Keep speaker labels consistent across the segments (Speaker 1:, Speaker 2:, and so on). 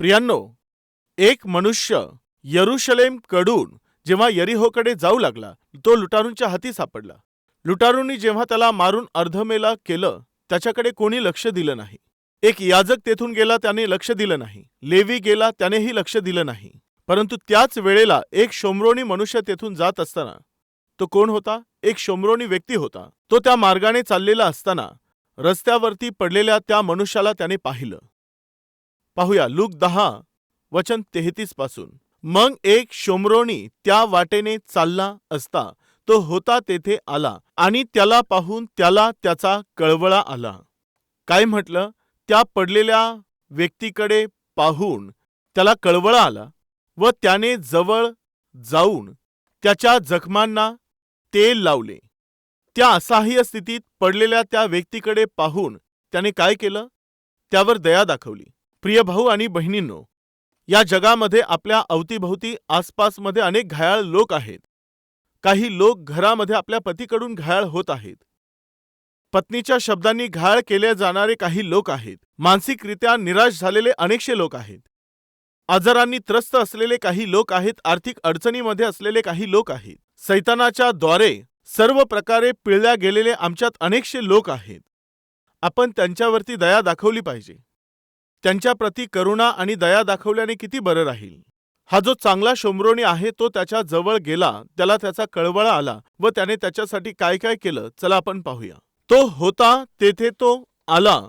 Speaker 1: प्रियांनो एक मनुष्य यरुशलेमकडून जेव्हा यरिहोकडे जाऊ लागला तो लुटारूंच्या हाती सापडला. लुटारूंनी जेव्हा त्याला मारून अर्धमेला केलं त्याच्याकडे कोणी लक्ष दिलं नाही. एक याजक तेथून गेला त्याने लक्ष दिलं नाही. लेवी गेला त्यानेही लक्ष दिलं नाही. परंतु त्याच वेळेला एक शोमरोणी मनुष्य तेथून जात असताना तो कोण होता? एक शोमरोणी व्यक्ती होता. तो त्या मार्गाने चाललेला असताना रस्त्यावरती पडलेल्या त्या मनुष्याला त्याने पाहिलं. पाहूया लूक दहा वचन तेहतीसपासून. मग एक शोमरोणी त्या वाटेने चालला असता तो होता तेथे आला आणि त्याला पाहून त्याला त्याचा कळवळा आला. काय म्हटलं? त्या पडलेल्या व्यक्तीकडे पाहून त्याला कळवळा आला व त्याने जवळ जाऊन त्याच्या जखमांना तेल लावले. त्या असहाय्य स्थितीत पडलेल्या त्या व्यक्तीकडे पाहून त्याने काय केलं? त्यावर दया दाखवली. प्रिय भाऊ आणि बहिणींनो या जगामध्ये आपल्या अवतीभोवती आसपासमध्ये अनेक घायाळ लोक आहेत. काही लोक घरामध्ये आपल्या पतीकडून घायाळ होत आहेत. पत्नीच्या शब्दांनी घायाळ केले जाणारे काही लोक आहेत. मानसिकरित्या निराश झालेले अनेकशे लोक आहेत. आजारांनी त्रस्त असलेले काही लोक आहेत. आर्थिक अडचणीमध्ये असलेले काही लोक आहेत. सैतानाच्या द्वारे सर्व प्रकारे पिळल्या गेलेले आमच्यात अनेकशे लोक आहेत. आपण त्यांच्यावरती दया दाखवली पाहिजे. त्यांच्याप्रती करुणा आणि दया दाखवल्याने किती बरं राहील. हा जो चांगला शोमरोणी आहे तो त्याच्याजवळ गेला त्याला त्याचा कळवळा आला व त्याने त्याच्यासाठी काय काय केलं चला आपण पाहूया. तो होता तेथे तो आला.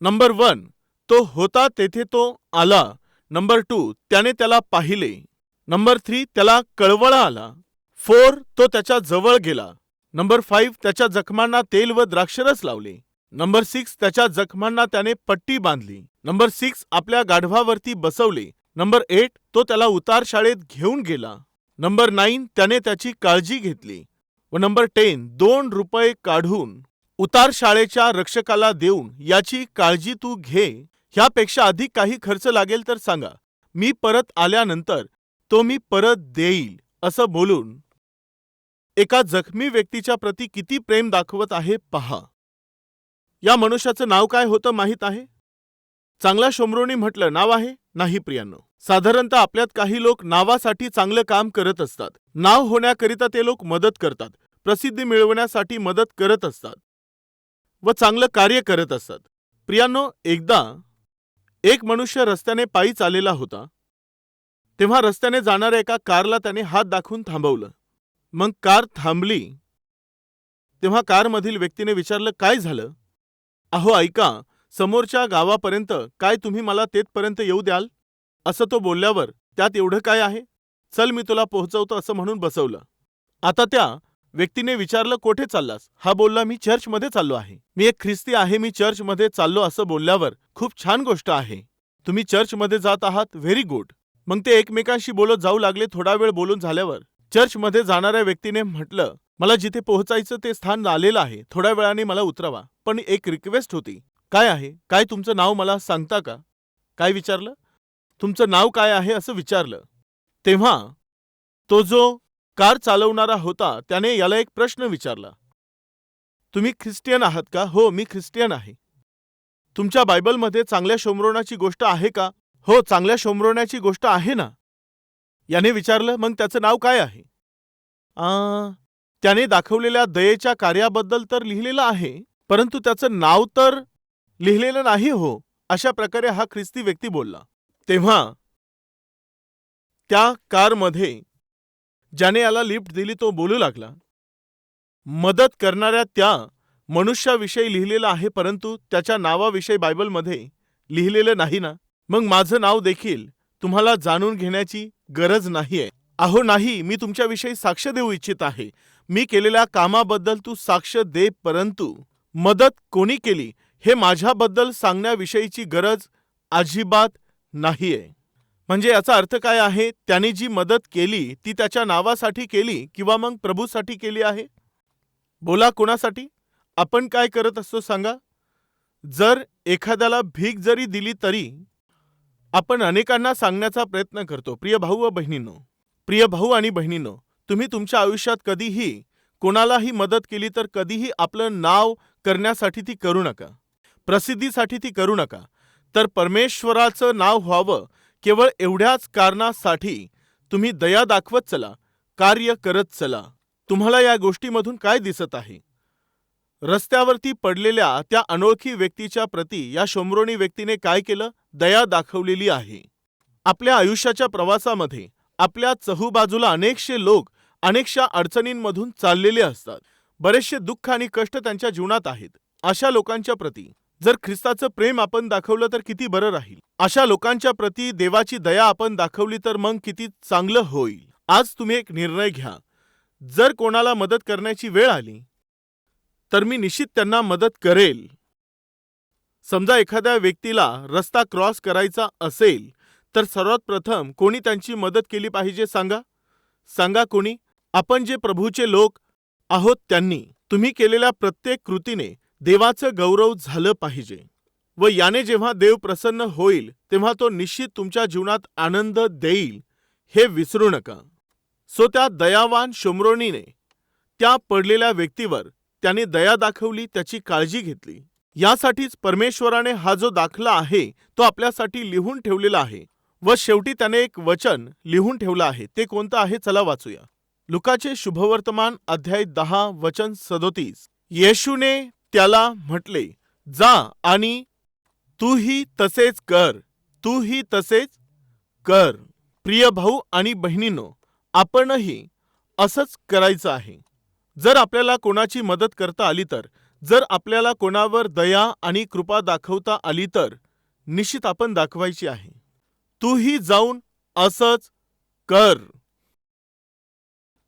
Speaker 1: Number one. तो होता तेथे तो आला. Number two. त्याने त्याला पाहिले. Number three. त्याला कळवळा आला. फोर. तो त्याच्याजवळ गेला. Number five. त्याच्या जखमांना तेल व द्राक्षरस लावले. Number six. त्याच्या जखमांना त्याने पट्टी बांधली. नंबर सिक्स आपल्या गाढवावरती बसवले. नंबर एट तो त्याला उतार शाळेत घेऊन गेला. नंबर नाईन त्याने त्याची काळजी घेतली. व नंबर टेन दोन रुपये काढून उतार शाळेच्या रक्षकाला देऊन याची काळजी तू घे. ह्यापेक्षा अधिक काही खर्च लागेल तर सांगा. मी परत आल्यानंतर तो मी परत देईल असं बोलून एका जखमी व्यक्तीच्या प्रती किती प्रेम दाखवत आहे पहा. या मनुष्याचं नाव काय होतं माहीत आहे? चांगला शोमरोनी म्हटलं नाव आहे? नाही प्रियांनो. साधारणतः आपल्यात काही लोक नावासाठी चांगलं काम करत असतात. नाव होण्याकरिता ते लोक मदत करतात. प्रसिद्धी मिळवण्यासाठी मदत करत असतात. व चांगलं कार्य करत असतात. प्रियांनो एकदा एक मनुष्य रस्त्याने पायी चाललेला होता. तेव्हा रस्त्याने जाणाऱ्या एका कारला त्याने हात दाखवून थांबवलं. मग कार थांबली. तेव्हा कारमधील व्यक्तीने विचारलं काय झालं? अहो ऐका. समोरच्या गावापर्यंत काय तुम्ही मला तेथपर्यंत येऊ द्याल? असं तो बोलल्यावर त्यात एवढं काय आहे? चल मी तुला पोहोचवतो असं म्हणून बसवलं. आता त्या व्यक्तीने विचारलं कोठे चाललास हा बोलला मी चर्चमध्ये चाललो आहे. मी एक ख्रिस्ती आहे मी चर्चमध्ये चाललो असं बोलल्यावर खूप छान गोष्ट आहे. तुम्ही चर्चमध्ये जात आहात? Very good. मग ते एकमेकांशी बोलत जाऊ लागले थोडा वेळ बोलून झाल्यावर चर्चमध्ये जाणाऱ्या व्यक्तीने म्हटलं मला जिथे पोहोचायचं ते स्थान आलेलं आहे. थोड्या वेळाने मला उतरवा. पण एक रिक्वेस्ट होती. काय आहे? काय तुमचं नाव मला सांगता का? काय विचारलं? तुमचं नाव काय आहे असं विचारलं. तेव्हा तो जो कार चालवणारा होता त्याने याला एक प्रश्न विचारला. तुम्ही ख्रिस्टियन आहात का? हो मी ख्रिस्टियन आहे. तुमच्या बायबलमध्ये चांगल्या शोमरोणाची गोष्ट आहे का? हो चांगल्या शोमरोनाची गोष्ट आहे ना? याने विचारलं मग त्याचं नाव काय आहे? आ, त्याने दाखवलेल्या दयेच्या कार्याबद्दल तर लिहिलेलं आहे परंतु त्याचं नाव तर लिहिलेलं नाही हो अशा प्रकारे हा ख्रिस्ती व्यक्ती बोलला. तेव्हा त्या कारमध्ये ज्याने याला लिफ्ट दिली तो बोलू लागला. मदत करणाऱ्या त्या मनुष्याविषयी लिहिलेलं आहे परंतु त्याच्या नावाविषयी बायबलमध्ये लिहिलेलं नाही ना. मग माझं नाव देखील तुम्हाला जाणून घेण्याची गरज नाहीये. अहो नाही मी तुमच्याविषयी साक्ष देऊ इच्छित आहे. मी केलेल्या कामाबद्दल तू साक्ष दे परंतु मदत कोणी केली? हे माझ्याबद्दल सांगण्याविषयीची गरज अजिबात नाहीये. म्हणजे याचा अर्थ काय आहे? त्याने जी मदत केली ती त्याच्या नावासाठी केली किंवा मग प्रभूसाठी केली आहे? बोला कोणासाठी? आपण काय करत असतो सांगा? जर एखाद्याला भीक जरी दिली तरी आपण अनेकांना सांगण्याचा प्रयत्न करतो. प्रिय भाऊ व बहिणींनो प्रिय भाऊ आणि बहिणींनो तुम्ही तुमच्या आयुष्यात कधीही कोणालाही मदत केली तर कधीही आपलं नाव करण्यासाठी ती करू नका. प्रसिद्धीसाठी ती करू नका. तर परमेश्वराचं नाव व्हावं केवळ एवढ्याच कारणासाठी तुम्ही दया दाखवत चला कार्य करत चला. तुम्हाला या गोष्टीमधून काय दिसत आहे? रस्त्यावरती पडलेल्या त्या अनोळखी व्यक्तीच्या प्रती या शोमरोणी व्यक्तीने काय केलं? दया दाखवलेली आहे. आपल्या आयुष्याच्या प्रवासामध्ये आपल्या चहूबाजूला अनेकशे लोक अनेकशा अडचणींमधून चाललेले असतात. बरेचसे दुःख आणि कष्ट त्यांच्या जीवनात आहेत. अशा लोकांच्या प्रती जर ख्रिस्ताचं प्रेम आपण दाखवलं तर किती बरं राहील? अशा लोकांच्या प्रती देवाची दया आपण दाखवली तर मग किती चांगलं होईल? आज तुम्ही एक निर्णय घ्या. जर कोणाला मदत करण्याची वेळ आली तर मी निश्चित त्यांना मदत करेल. समजा एखाद्या व्यक्तीला रस्ता क्रॉस करायचा असेल तर सर्वात प्रथम कोणी त्यांची मदत केली पाहिजे सांगा? सांगा कोणी? आपण जे प्रभूचे लोक आहोत त्यांनी तुम्ही केलेल्या प्रत्येक कृतीने देवाचं गौरव झालं पाहिजे व याने जेव्हा देव प्रसन्न होईल तेव्हा तो निश्चित तुमच्या जीवनात आनंद देईल हे विसरू नका. सो त्या दयावान शोमरोनीने त्या पडलेल्या व्यक्तीवर त्याने दया दाखवली त्याची काळजी घेतली. यासाठीच परमेश्वराने हा जो दाखला आहे तो आपल्यासाठी लिहून ठेवलेला आहे व शेवटी त्याने एक वचन लिहून ठेवलं आहे. ते कोणतं आहे? चला वाचूया. लुकाचे शुभवर्तमान अध्याय दहा वचन सदोतीस. येशूने त्याला म्हटले जा आणि तूही तसेच कर तूही तसेच कर प्रिय भाऊ आणि बहिणींनो आपणही असंच करायचं आहे. जर आपल्याला कोणाची मदत करता आली तर जर आपल्याला कोणावर दया आणि कृपा दाखवता आली तर निश्चित आपण दाखवायची आहे. तूही जाऊन असंच कर.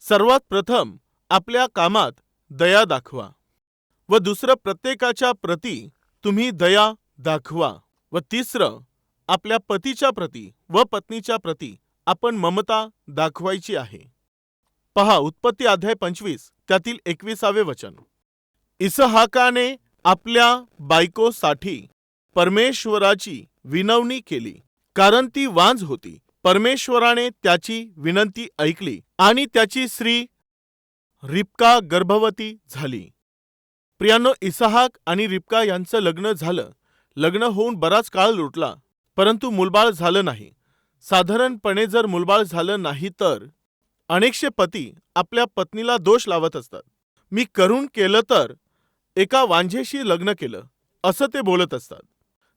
Speaker 1: सर्वात प्रथम आपल्या कामात दया दाखवा. व दुसरं प्रत्येकाच्या प्रती तुम्ही दया दाखवा व तिसरं आपल्या पतीच्या प्रती व पत्नीच्या प्रती आपण ममता दाखवायची आहे. पहा उत्पत्ती अध्याय पंचवीस त्यातील एकविसावे वचन. इसहाकाने आपल्या बायकोसाठी परमेश्वराची विनवणी केली कारण ती वांज होती. परमेश्वराने त्याची विनंती ऐकली आणि त्याची स्त्री रिपका गर्भवती झाली. प्रियांनो इसहाक आणि रिपका यांचं लग्न झालं. लग्न होऊन बराच काळ लुटला. परंतु मुलबाळ झालं नाही. साधारणपणे जर मुलबाळ झालं नाही तर अनेकशे पती आपल्या पत्नीला दोष लावत असतात. मी करून केलं तर एका वांझेशी लग्न केलं असं ते बोलत असतात.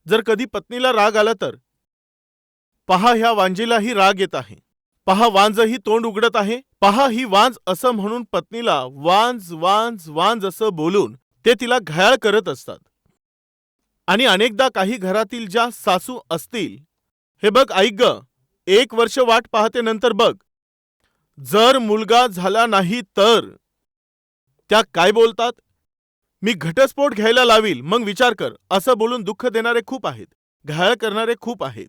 Speaker 1: जर कधी पत्नीला राग आला तर? पहा ह्या वांजेलाही राग येत आहे. पहा वांजही तोंड उघडत आहे. पहा ही वांज असं म्हणून पत्नीला वांज वांज वांज असं बोलून ते तिला घायाळ करत असतात. आणि अनेकदा काही घरातील ज्या सासू असतील हे बघ ऐक ग एक वर्ष वाट पाहते नंतर बघ. जर मुलगा झाला नाही तर. त्या काय बोलतात? मी घटस्फोट घ्यायला लावील मग विचार कर असं बोलून दुःख देणारे खूप आहेत घायाळ करणारे खूप आहेत.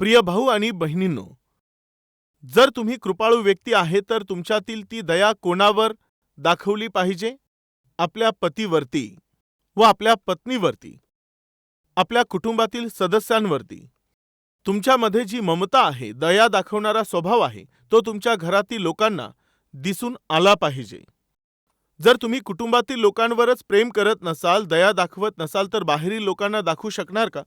Speaker 1: प्रिय भाऊ आणि बहिणींनो जर तुम्ही कृपाळू व्यक्ती आहे तर तुमच्यातील ती दया कोणावर दाखवली पाहिजे? आपल्या पतीवरती व आपल्या पत्नीवरती आपल्या कुटुंबातील सदस्यांवरती. तुमच्यामध्ये जी ममता आहे दया दाखवणारा स्वभाव आहे तो तुमच्या घरातील लोकांना दिसून आला पाहिजे. जर तुम्ही कुटुंबातील लोकांवरच प्रेम करत नसाल दया दाखवत नसाल तर बाहेरील लोकांना दाखवू शकणार का?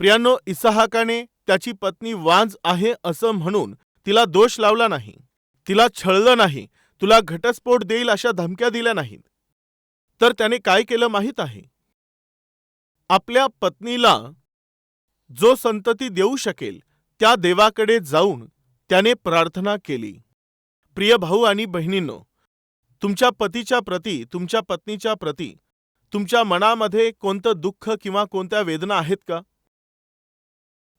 Speaker 1: प्रियानो इसहाकाने त्याची पत्नी वांज आहे असं म्हणून तिला दोष लावला नाही. तिला छळलं नाही. तुला घटस्फोट देईल अशा धमक्या दिल्या नाहीत. तर त्याने काय केलं माहीत आहे? आपल्या पत्नीला जो संतती देऊ शकेल त्या देवाकडे जाऊन त्याने प्रार्थना केली. प्रिय भाऊ आणि बहिणींनो तुमच्या पतीच्या प्रती तुमच्या पत्नीच्या प्रती तुमच्या मनामध्ये कोणतं दुःख किंवा कोणत्या वेदना आहेत का?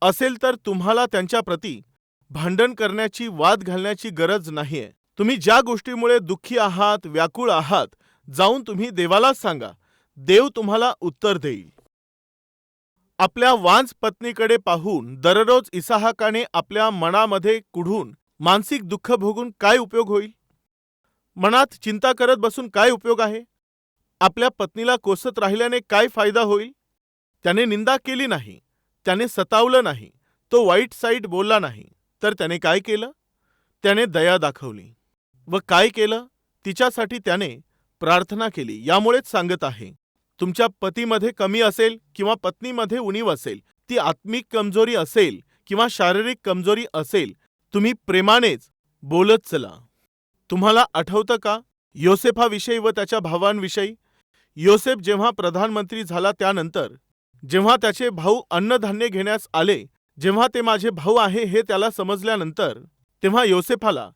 Speaker 1: असेल तर तुम्हाला त्यांच्या प्रती भांडण करण्याची वाद घालण्याची गरज नाहीये. तुम्ही ज्या गोष्टीमुळे दुःखी आहात व्याकुळ आहात जाऊन तुम्ही देवालाच सांगा. देव तुम्हाला उत्तर देईल. आपल्या वांज पत्नीकडे पाहून दररोज इसाहाकाने आपल्या मनामध्ये कुढून मानसिक दुःख भोगून काय उपयोग होईल? मनात चिंता करत बसून काय उपयोग आहे? आपल्या पत्नीला कोसत राहिल्याने काय फायदा होईल? त्याने निंदा केली नाही त्याने सतावलं नाही तो वाईट साईट बोलला नाही तर त्याने काय केलं? त्याने दया दाखवली. व काय केलं? तिच्यासाठी त्याने प्रार्थना केली. यामुळेच सांगत आहे तुमच्या पतीमध्ये कमी असेल किंवा पत्नीमध्ये उणीव असेल ती आत्मिक कमजोरी असेल किंवा शारीरिक कमजोरी असेल तुम्ही प्रेमानेच बोलत चला. तुम्हाला आठवतं का योसेफाविषयी व त्याच्या भावांविषयी? योसेफ जेव्हा प्रधानमंत्री झाला त्यानंतर जेव्हा त्याचे भाऊ अन्नधान्य घेण्यास आले जेव्हा ते माझे भाऊ आहे हे त्याला समजल्यानंतर तेव्हा योसेफाला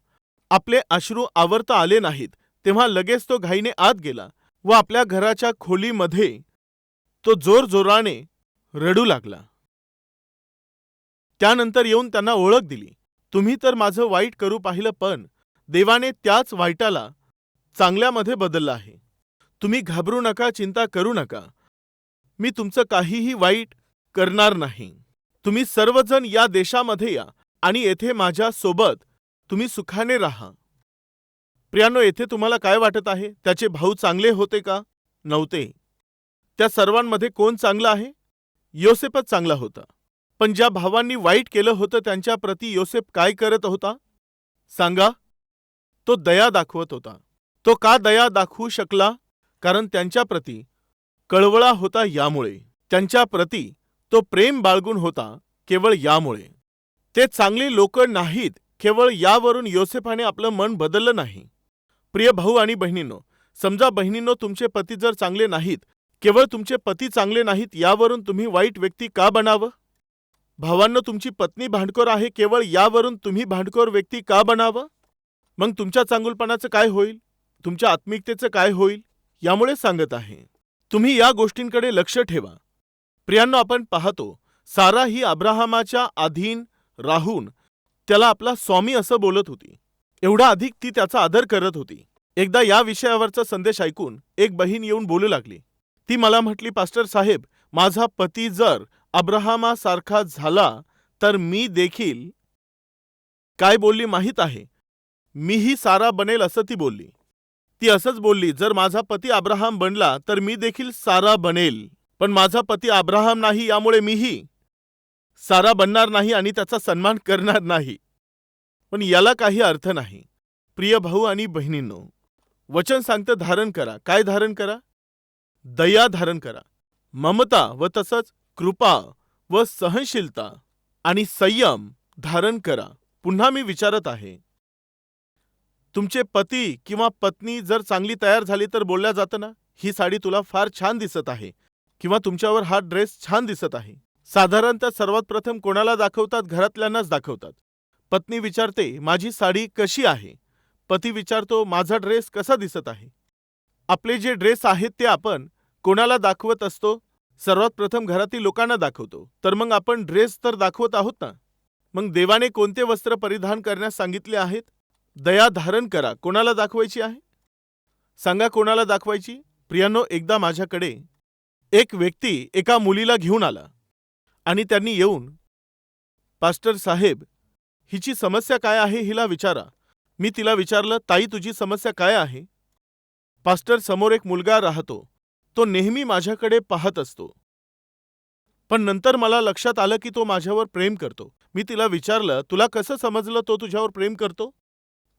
Speaker 1: आपले अश्रू आवरता आले नाहीत. तेव्हा लगेच तो घाईने आत गेला व आपल्या घराच्या खोलीमध्ये तो जोरजोराने रडू लागला. त्यानंतर येऊन त्यांना ओळख दिली. तुम्ही तर माझं वाईट करू पाहिलं पण देवाने त्याच वाईटाला चांगल्यामध्ये बदललं आहे. तुम्ही घाबरू नका चिंता करू नका. मी तुमचं काहीही वाईट करणार नाही. तुम्ही सर्वजण या देशामध्ये या आणि येथे माझ्या सोबत तुम्ही सुखाने राहा. प्रियानो येथे तुम्हाला काय वाटत आहे? त्याचे भाऊ चांगले होते का? नव्हते. त्या सर्वांमध्ये कोण चांगला आहे? योसेफच चांगला होता. पण ज्या भावांनी वाईट केलं होतं त्यांच्या प्रती योसेफ काय करत होता? सांगा. तो दया दाखवत होता. तो का दया दाखवू शकला? कारण त्यांच्या प्रती कळवळा होता यामुळे. त्यांच्या प्रती तो प्रेम बाळगून होता केवळ यामुळे. ते चांगली लोक नाहीत केवळ यावरून योसेफाने आपलं मन बदललं नाही. प्रिय भाऊ आणि बहिणींनो समजा बहिणींनो तुमचे पती जर चांगले नाहीत केवळ तुमचे पती चांगले नाहीत यावरून तुम्ही वाईट व्यक्ती का बनावं? भावांनो तुमची पत्नी भांडखोर आहे केवळ यावरून तुम्ही भांडखोर व्यक्ती का बनावं? मग तुमच्या चांगुलपणाचं काय होईल? तुमच्या आत्मिकतेचं काय होईल? यामुळे सांगत आहे. तुम्ही या गोष्टींकडे लक्ष ठेवा. प्रियांनो आपण पाहतो सारा ही अब्राहमाच्या अधीन राहून त्याला आपला स्वामी असं बोलत होती. एवढा अधिक ती त्याचा आदर करत होती. एकदा या विषयावरचा संदेश ऐकून एक बहीण येऊन बोलू लागली. ती मला म्हटली पास्टर साहेब माझा पती जर अब्राहमासारखा झाला तर मी देखील काय बोलली माहीत आहे? मीही सारा बनेल असं ती बोलली. ती असंच बोलली जर माझा पती अब्राहम बनला तर मी देखील सारा बनेल. पण माझा पती अब्राहम नाही यामुळे मीही सारा बनणार नाही आणि त्याचा सन्मान करणार नाही. पण याला काही अर्थ नाही. प्रिय भाऊ आणि बहिणींनो वचन सांगतं धारण करा. काय धारण करा? दया धारण करा. ममता व तसंच कृपा व सहनशीलता आणि संयम धारण करा. पुन्हा मी विचारत आहे तुमचे पती किंवा पत्नी जर चांगली तयार झाली तर बोलल्या जातं ना ही साडी तुला फार छान दिसत आहे किंवा तुमच्यावर हा ड्रेस छान दिसत आहे. साधारणतः सर्वात प्रथम कोणाला दाखवतात? घरातल्यांनाच दाखवतात. पत्नी विचारते माझी साडी कशी आहे? पती विचारतो माझा ड्रेस कसा दिसत आहे? आपले जे ड्रेस आहेत ते आपण कोणाला दाखवत असतो? सर्वात प्रथम घरातील लोकांना दाखवतो. तर मग आपण ड्रेस तर दाखवत आहोत ना? मग देवाने कोणते वस्त्र परिधान करण्यास सांगितले आहेत? दया धारण करा कोणाला दाखवायची आहे? सांगा कोणाला दाखवायची. प्रियानो एकदा माझ्याकडे एक व्यक्ती एका मुलीला घेऊन आला आणि त्यांनी येऊन पास्टर साहेब हिची समस्या काय आहे हिला विचारा. मी तिला विचारलं ताई तुझी समस्या काय आहे? पास्टर समोर एक मुलगा राहतो. तो नेहमी माझ्याकडे पाहत असतो. पण नंतर मला लक्षात आलं की तो माझ्यावर प्रेम करतो. मी तिला विचारलं तुला कसं समजलं तो तुझ्यावर प्रेम करतो?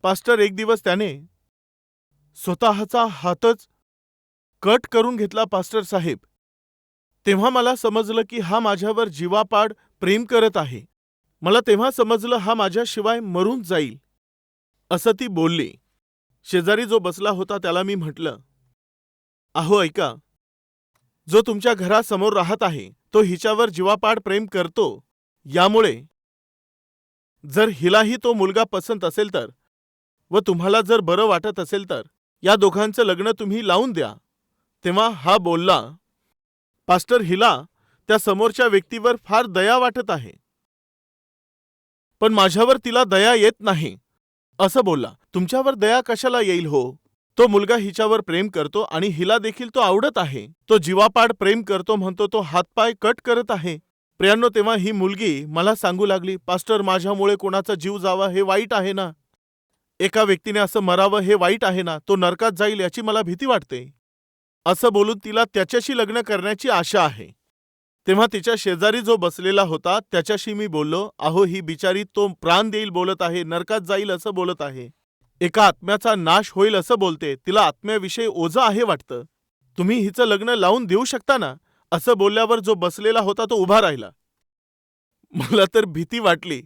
Speaker 1: पास्टर एक दिवस त्याने स्वतःचा हातच कट करून घेतला पास्टर साहेब. तेव्हा मला समजलं की हा माझ्यावर जीवापाड प्रेम करत आहे. मला तेव्हा समजलं हा माझ्याशिवाय मरून जाईल. असं ती बोलली. शेजारी जो बसला होता त्याला मी म्हटलं अहो ऐका. जो तुमच्या घरासमोर राहत आहे तो हिच्यावर जीवापाड प्रेम करतो. यामुळे जर हिलाही तो मुलगा पसंत असेल तर व तुम्हाला जर बरं वाटत असेल तर या दोघांचं लग्न तुम्ही लावून द्या. तेव्हा हा बोलला पास्टर हिला त्या समोरच्या व्यक्तीवर फार दया वाटत आहे. पण माझ्यावर तिला दया येत नाही. असं बोलला. तुमच्यावर दया कशाला येईल हो? तो मुलगा हिच्यावर प्रेम करतो आणि हिला देखील तो आवडत आहे. तो जीवापाड प्रेम करतो म्हणतो तो हातपाय कट करत आहे. प्रियांनो तेव्हा ही मुलगी मला सांगू लागली पास्टर माझ्यामुळे कोणाचा जीव जावा हे वाईट आहे ना? एका व्यक्तीने असं मरावं हे वाईट आहे ना? तो नरकात जाईल याची मला भीती वाटते. असं बोलून तिला त्याच्याशी लग्न करण्याची आशा आहे. तेव्हा तिच्या शेजारी जो बसलेला होता त्याच्याशी मी बोललो अहो ही बिचारी तो प्राण देईल बोलत आहे नरकात जाईल असं बोलत आहे. एका आत्म्याचा नाश होईल असं बोलते तिला आत्म्याविषयी ओझं आहे वाटतं. तुम्ही हिचं लग्न लावून देऊ शकता ना? असं बोलल्यावर जो बसलेला होता तो उभा राहिला. मला तर भीती वाटली.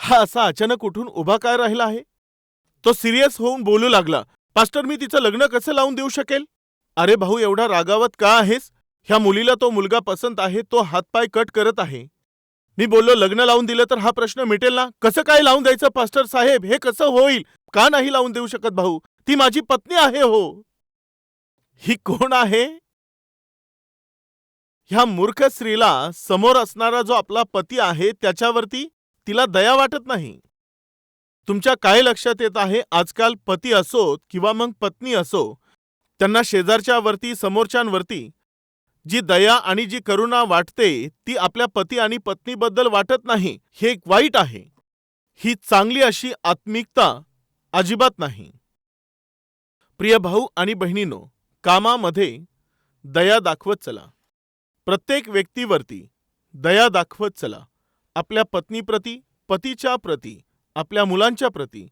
Speaker 1: हा असा अचानक उठून उभा काय राहिला आहे? तो सिरियस होऊन बोलू लागला पास्टर मी तिचं लग्न कसं लावून देऊ शकेल? अरे भाऊ एवढा रागावत का आहेस? ह्या मुलीला तो मुलगा पसंत आहे तो हातपाय कट करत आहे. मी बोललो लग्न लावून दिलं तर हा प्रश्न मिटेल ना? कसं काय लावून द्यायचं पास्टर साहेब? हे कसं होईल? का नाही लावून देऊ शकत भाऊ? ती माझी पत्नी आहे हो. ही कोण आहे? ह्या मूर्ख स्त्रीला समोर असणारा जो आपला पती आहे त्याच्यावरती तिला दया वाटत नाही. तुमच्या काय लक्षात येत आहे? आजकाल पती असोत किंवा मग पत्नी असो त्यांना शेजारच्यावरती समोरच्यांवरती जी दया आणि जी करुणा वाटते ती आपल्या पती आणि पत्नीबद्दल वाटत नाही हे एक वाईट आहे. ही चांगली अशी आत्मिकता अजिबात नाही. प्रिय भाऊ आणि बहिणीनो कामामध्ये दया दाखवत चला. प्रत्येक व्यक्तीवरती दया दाखवत चला. आपल्या पत्नीप्रती पतीच्या प्रती आपल्या मुलांच्या प्रती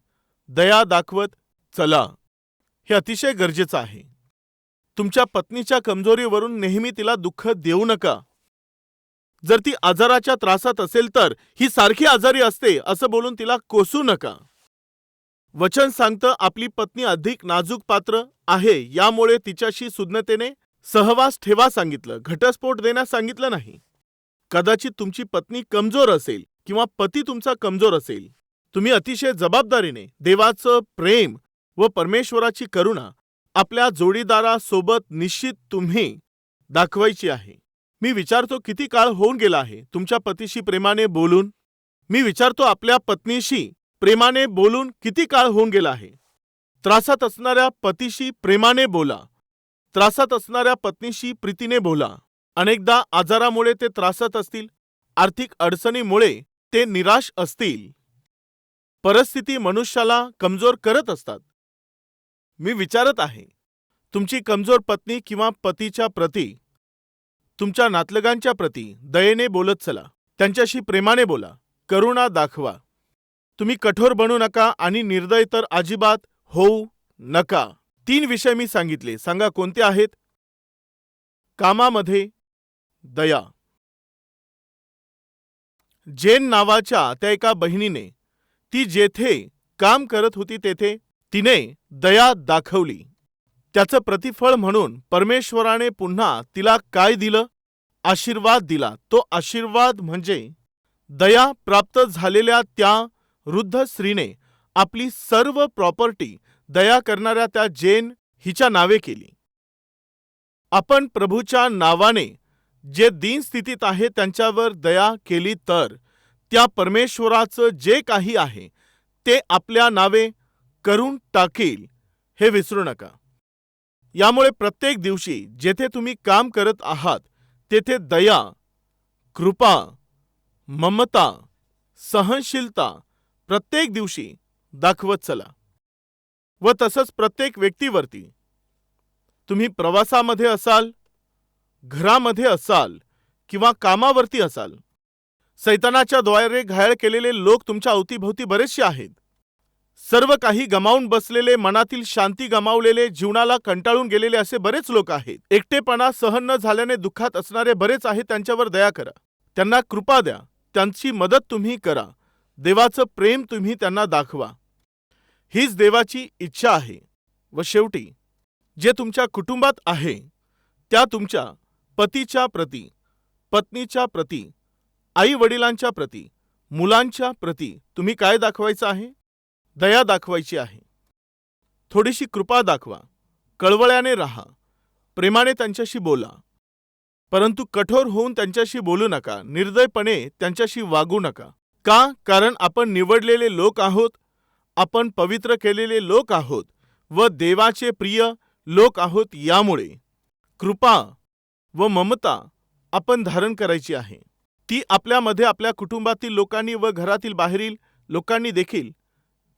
Speaker 1: दया दाखवत चला. हे अतिशय गरजेचं आहे. तुमच्या पत्नीच्या कमजोरीवरून नेहमी तिला दुःख देऊ नका. जर ती आजाराच्या त्रासात असेल तर ही सारखी आजारी असते असं बोलून तिला कोसू नका. वचन सांगतं आपली पत्नी अधिक नाजूक पात्र आहे यामुळे तिच्याशी सुज्ञतेने सहवास ठेवा सांगितलं. घटस्फोट देण्यास सांगितलं नाही. कदाचित तुमची पत्नी कमजोर असेल किंवा पती तुमचा कमजोर असेल. तुम्ही अतिशय जबाबदारीने देवाचं प्रेम व परमेश्वराची करुणा आपल्या जोडीदारासोबत निश्चित तुम्ही दाखवायची आहे. मी विचारतो किती काळ होऊन गेला आहे तुमच्या पतीशी प्रेमाने बोलून? मी विचारतो आपल्या पत्नीशी प्रेमाने बोलून किती काळ होऊन गेला आहे? त्रासात असणाऱ्या पतीशी प्रेमाने बोला. त्रासात असणाऱ्या पत्नीशी प्रीतीने बोला. अनेकदा आजारामुळे ते त्रासात असतील. आर्थिक अडचणीमुळे ते निराश असतील. परिस्थिती मनुष्याला कमजोर करत असतात. मी विचारत आहे. तुमची कमजोर पत्नी किंवा पतीच्या प्रती तुमच्या नातलगांच्या प्रती दयेने बोलत चला. त्यांच्याशी प्रेमाने बोला. करुणा दाखवा. तुम्ही कठोर बनू नका आणि निर्दय तर अजिबात होऊ नका. तीन विषय मी सांगितले. सांगा कोणते आहेत? कामामध्ये दया. जेन नावाच्या त्या एका बहिणीने ती जेथे काम करत होती तेथे तिने दया दाखवली. त्याचं प्रतिफळ म्हणून परमेश्वराने पुन्हा तिला काय दिलं? आशीर्वाद दिला. तो आशीर्वाद म्हणजे दया प्राप्त झालेल्या त्या वृद्ध स्त्रीने आपली सर्व प्रॉपर्टी दया करणाऱ्या त्या जेन हिच्या नावे केली. आपण प्रभूच्या नावाने जे दिन स्थितीत आहे त्यांच्यावर दया केली तर त्या परमेश्वराचं जे काही आहे ते आपल्या नावे करून टाकील हे विसरू नका. यामुळे प्रत्येक दिवशी जेथे तुम्ही काम करत आहात तेथे दया कृपा ममता सहनशीलता प्रत्येक दिवशी दाखवत चला. व तसंच प्रत्येक व्यक्तीवरती. तुम्ही प्रवासामध्ये असाल घरामध्ये असाल किंवा कामावरती असाल सैतानाच्या द्वारे घायल केलेले लोक तुमच्या अवतीभोवती बरेचसे आहेत. सर्व काही गमावून बसलेले मनातील शांती गमावलेले जीवनाला कंटाळून गेलेले असे बरेच लोक आहेत. एकटेपणा सहन न झाल्याने दुःखात असणारे बरेच आहेत त्यांच्यावर दया करा. त्यांना कृपा द्या. त्यांची मदत तुम्ही करा. देवाचं प्रेम तुम्ही त्यांना दाखवा. हीच देवाची इच्छा आहे. व शेवटी जे तुमच्या कुटुंबात आहे त्या तुमच्या पतीच्या प्रती पत्नीच्या प्रती आई वडिलांच्या प्रती मुलांच्या प्रती तुम्ही काय दाखवायचं आहे? दया दाखवायची आहे. थोडीशी कृपा दाखवा. कळवळ्याने राहा. प्रेमाने त्यांच्याशी बोला. परंतु कठोर होऊन त्यांच्याशी बोलू नका. निर्दयपणे त्यांच्याशी वागू नका. का? कारण आपण निवडलेले लोक आहोत. आपण पवित्र केलेले लोक आहोत व देवाचे प्रिय लोक आहोत यामुळे. कृपा व ममता आपण धारण करायची आहे. ती आपल्यामध्ये आपल्या कुटुंबातील लोकांनी व घरातील बाहेरील लोकांनी देखील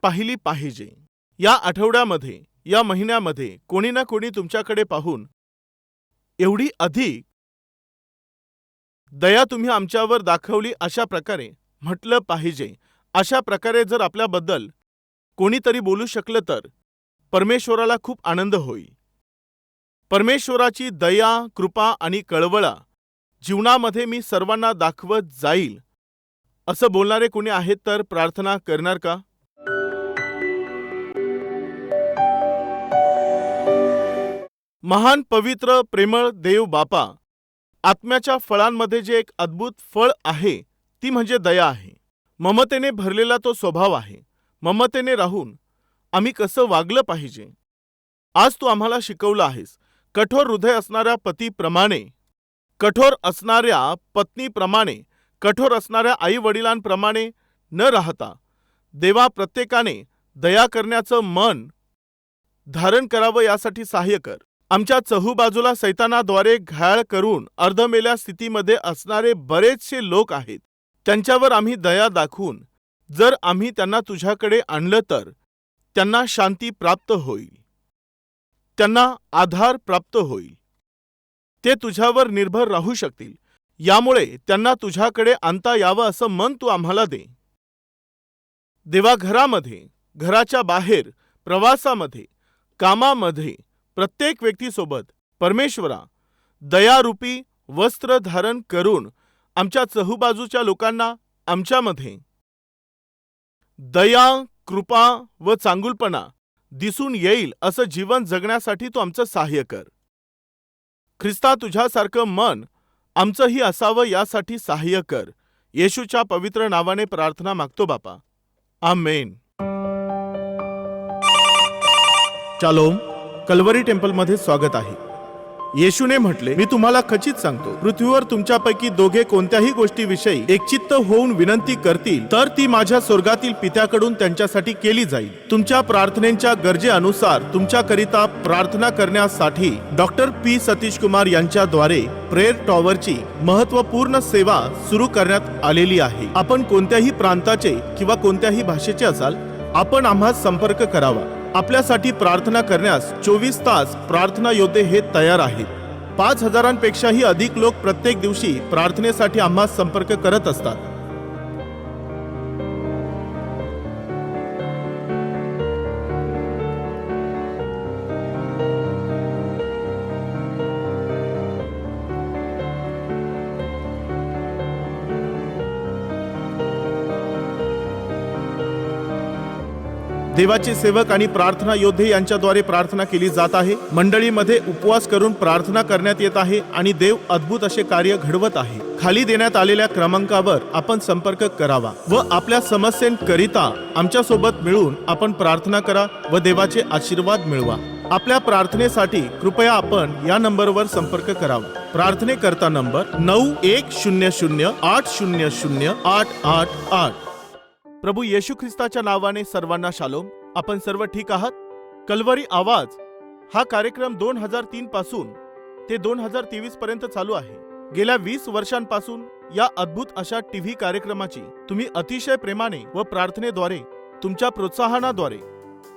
Speaker 1: पाहिली पाहिजे. या आठवड्यामध्ये या महिन्यामध्ये कोणी ना कोणी तुमच्याकडे पाहून एवढी अधिक दया तुम्ही आमच्यावर दाखवली अशा प्रकारे म्हटलं पाहिजे. अशा प्रकारे जर आपल्याबद्दल कोणीतरी बोलू शकलं तर परमेश्वराला खूप आनंद होईल. परमेश्वराची दया कृपा आणि कळवळा जीवनामध्ये मी सर्वांना दाखवत जाईल. असं बोलणारे कोणी आहेत तर प्रार्थना करणार का? महान पवित्र प्रेमळ देव बापा. आत्म्याच्या फळांमध्ये जे एक अद्भुत फळ आहे ती म्हणजे दया आहे. ममतेने भरलेला तो स्वभाव आहे. ममतेने राहून आम्ही कसं वागलं पाहिजे? आज तू आम्हाला शिकवलं आहेस. कठोर हृदय असणाऱ्या पतीप्रमाणे कठोर असणाऱ्या पत्नीप्रमाणे कठोर असणाऱ्या आईवडिलांप्रमाणे न राहता देवा प्रत्येकाने दया करण्याचं मन धारण करावं यासाठी सहाय्य कर. आमच्या चहूबाजूला सैतानाद्वारे घायाळ करून अर्धमेल्या स्थितीमध्ये असणारे बरेचसे लोक आहेत. त्यांच्यावर आम्ही दया दाखवून जर आम्ही त्यांना तुझ्याकडे आणलं तर त्यांना शांती प्राप्त होईल. त्यांना आधार प्राप्त होईल. ते तुझ्यावर निर्भर राहू शकतील. यामुळे त्यांना तुझ्याकडे आणता यावं असं मन तू आम्हाला दे. देवा घरामध्ये घराच्या बाहेर प्रवासामध्ये कामामध्ये प्रत्येक व्यक्तीसोबत परमेश्वरा दयारूपी वस्त्र धारण करून आमच्या चहूबाजूच्या लोकांना आमच्यामध्ये दया कृपा व चांगुलपणा दिसून येईल असं जीवन जगण्यासाठी तू आमचं सहाय्य कर. ख्रिस्ता तुझ्यासारखं मन आमचंही असावं यासाठी सहाय्य कर. येशूच्या पवित्र नावाने प्रार्थना मागतो बापा. आमेन. चालोम कलवरी टेम्पलमध्ये स्वागत आहे. येशूने म्हटले मी तुम्हाला खचित सांगतो पृथ्वीवर तुमच्यापैकी दोघे कोणत्याही गोष्टीविषयी एकचित्त होऊन विनंती करतील तर ती माझ्या स्वर्गातील पित्याकडून त्यांच्यासाठी केली जाईल. तुमच्या प्रार्थनेच्या गरजेनुसार तुमच्याकरिता प्रार्थना करण्यासाठी डॉक्टर पी. सतीश कुमार यांच्याद्वारे प्रेयर टॉवरची महत्त्वपूर्ण सेवा सुरू करण्यात आलेली आहे. आपण कोणत्याही प्रांताचे किंवा कोणत्याही भाषेचे असाल आपण आम्हा संपर्क करावा. आपल्यासाठी प्रार्थना करण्यास चोवीस तास प्रार्थना योद्धे हे तयार आहेत. पाच हजारांपेक्षाही अधिक लोक प्रत्येक दिवशी प्रार्थनेसाठी आम्हा संपर्क करत असतात. देवाचे सेवक आणि प्रार्थना योद्धे यांच्याद्वारे प्रार्थना केली जात आहे. मंडळीमध्ये उपवास करून प्रार्थना करण्यात येत आहे आणि देव अद्भुत असे कार्य घडवत आहे. खाली देण्यात आलेल्या क्रमांकावर आपण संपर्क करावा व आपल्या समस्यांकरिता आमच्यासोबत मिळून आपण प्रार्थना करा व देवाचे आशीर्वाद मिळवा. आपल्या प्रार्थनेसाठी कृपया आपण या नंबरवर संपर्क करावा. प्रार्थनेकरता नंबर नऊ एक शून्य शून्य आठ शून्य शून्य आठ आठ आठ. प्रभू येशू ख्रिस्ताच्या नावाने सर्वांना शालोम. आपण सर्व ठीक आहात? कलवरी आवाज. हा कार्यक्रम दोन हजार तीन पासून ते दोन हजार तेवीस पर्यंत चालू आहे. गेल्या वीस वर्षांपासून या अद्भुत अशा टीव्ही कार्यक्रमाची तुम्ही अतिशय प्रेमाने व प्रार्थनेद्वारे तुमच्या प्रोत्साहनाद्वारे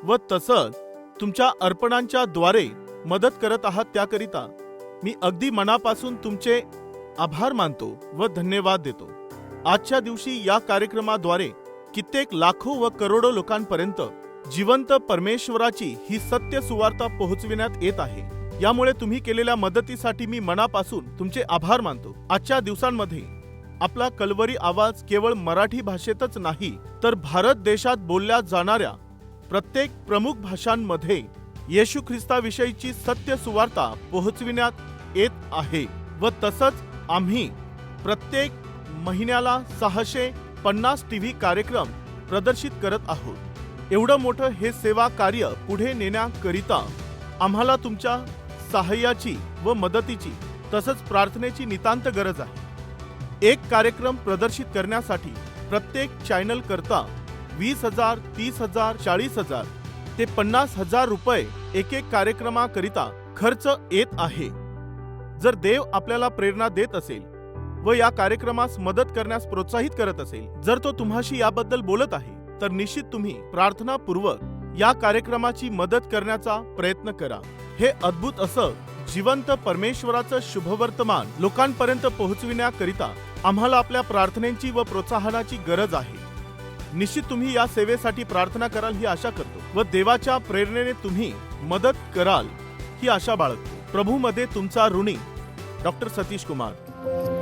Speaker 1: व तसंच तुमच्या अर्पणांच्या द्वारे मदत करत आहात त्याकरिता मी अगदी मनापासून तुमचे आभार मानतो व धन्यवाद देतो. आजच्या दिवशी या कार्यक्रमाद्वारे कित्येक लाखो व करोडो लोकांपर्यंत जिवंत परमेश्वराची ही सत्य सुवार्ता पोहोचविण्यात येत आहे. यामुळे तुम्ही केलेल्या मदतीसाठी मी मनापासून तुमचे आभार मानतो. आजच्या दिवसांमध्ये आपला कलवरी आवाज केवळ मराठी भाषेतच नाही तर भारत देशात बोलल्या जाणाऱ्या प्रत्येक प्रमुख भाषांमध्ये येशू ख्रिस्ताविषयीची सत्य सुवार्ता पोहोचविण्यात येत आहे. व तसंच आम्ही प्रत्येक महिन्याला सहाशे पन्नास टीव्ही कार्यक्रम प्रदर्शित करत आहोत. एवढं मोठं हे सेवा कार्य पुढे नेण्याकरिता आम्हाला तुमच्या सहाय्याची व मदतीची तसंच प्रार्थनेची नितांत गरज आहे. एक कार्यक्रम प्रदर्शित करण्यासाठी प्रत्येक चॅनल करता वीस हजार तीस हजार चाळीस हजार ते पन्नास हजार रुपये एक एक कार्यक्रमाकरिता खर्च येत आहे. जर देव आपल्याला प्रेरणा देत असेल व या कार्यक्रमास मदत करण्यास प्रोत्साहित करत असेल. जर तो तुम्हाशी याबद्दल बोलत आहे तर निश्चित तुम्ही प्रार्थनापूर्वक या कार्यक्रमाची मदत करण्याचा प्रयत्न करा. हे अद्भुत असं जिवंत परमेश्वराचं शुभवर्तमान लोकांपर्यंत पोहोचविण्याकरिता आम्हाला आपल्या प्रार्थनेची व प्रोत्साहनाची गरज आहे. निश्चित तुम्ही या सेवेसाठी प्रार्थना कराल ही आशा करतो व देवाच्या प्रेरणेने तुम्ही मदत कराल ही आशा बाळगतो. प्रभूमध्ये तुमचा ऋणी doctor Satish Kumar.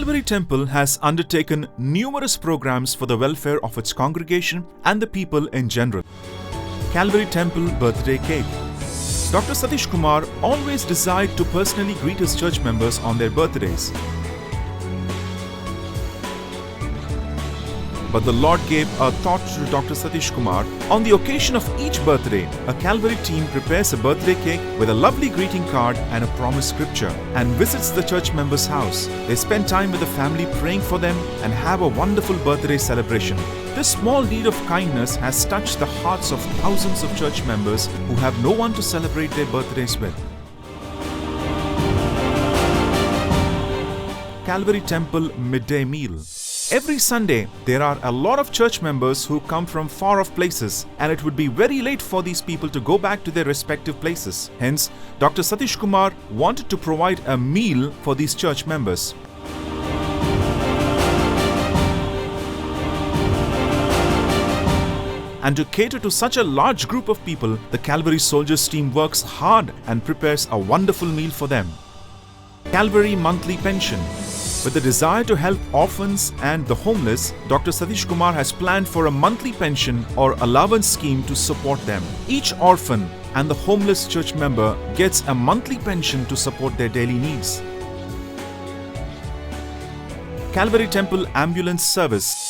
Speaker 2: Calvary Temple has undertaken numerous programs for the welfare of its congregation and the people in general. Calvary Temple Birthday Cake. Dr. Satish Kumar always desired to personally greet his church members on their birthdays. But the Lord gave a thought to Dr. Satish Kumar. On the occasion of each birthday, a Calvary team prepares a birthday cake with a lovely greeting card and a promise scripture and visits the church member's house. They spend time with the family praying for them and have a wonderful birthday celebration. This small deed of kindness has touched the hearts of thousands of church members who have no one to celebrate their birthdays with. Calvary Temple midday meal. Every Sunday, there are a lot of church members who come from far off places, and it would be very late for these people to go back to their respective places. Hence, Dr. Satish Kumar wanted to provide a meal for these church members. And to cater to such a large group of people, the Calvary Soldiers team works hard and prepares a wonderful meal for them. Calvary Monthly Pension. With the desire to help orphans and the homeless, Dr. Satish Kumar has planned for a monthly pension or allowance scheme to support them. Each orphan and the homeless church member gets a monthly pension to support their daily needs. Calvary Temple Ambulance Service.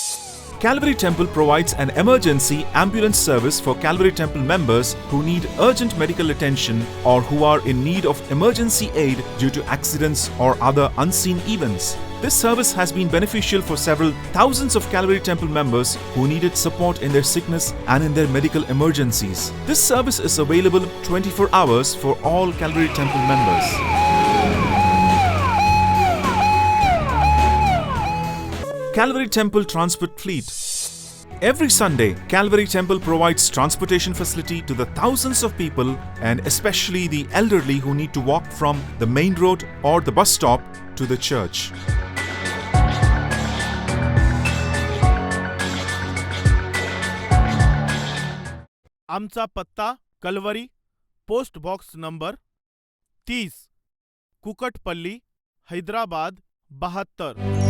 Speaker 2: Calvary Temple provides an emergency ambulance service for Calvary Temple members who need urgent medical attention or who are in need of emergency aid due to accidents or other unseen events. This service has been beneficial for several thousands of Calvary Temple members who needed support in their sickness and in their medical emergencies. This service is available 24 hours for all Calvary Temple members. Calvary Temple Transport Fleet. Every Sunday, Calvary Temple provides transportation facility to the thousands of people and especially the elderly who need to walk from the main road or the bus stop to the church.
Speaker 1: आमचा पत्ता Kalvari post box number तीस कुकटपल्ली हैदराबाद बहात्तर